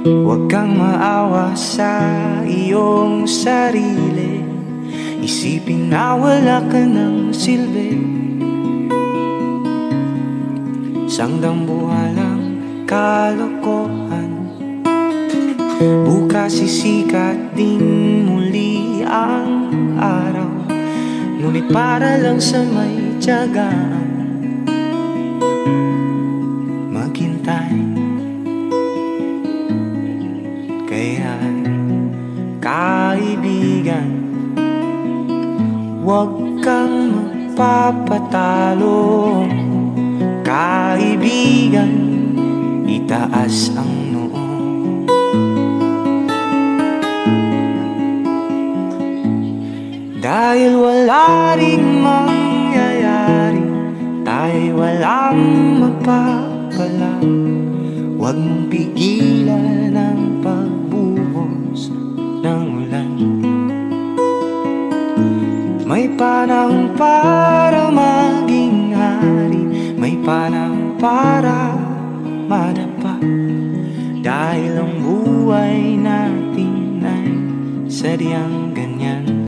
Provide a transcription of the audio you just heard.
Huwag kang maawa sa iyong sarili. Isipin na wala ka ng silbi. Sangdang buhalang kalokohan. Bukas sisikat din muli ang araw. Ngunit para lang sa may tiyagaan kaibigan Huwag kang magpapatalo. Kaibigan Itaas ang noo. Dahil wala ring mangyayari Tayo'y walang mapapala. Huwag mong pigilan ang May panahon para maging hari. May panahon para madapa. Dahil ang buhay natin ay sadyang ganyan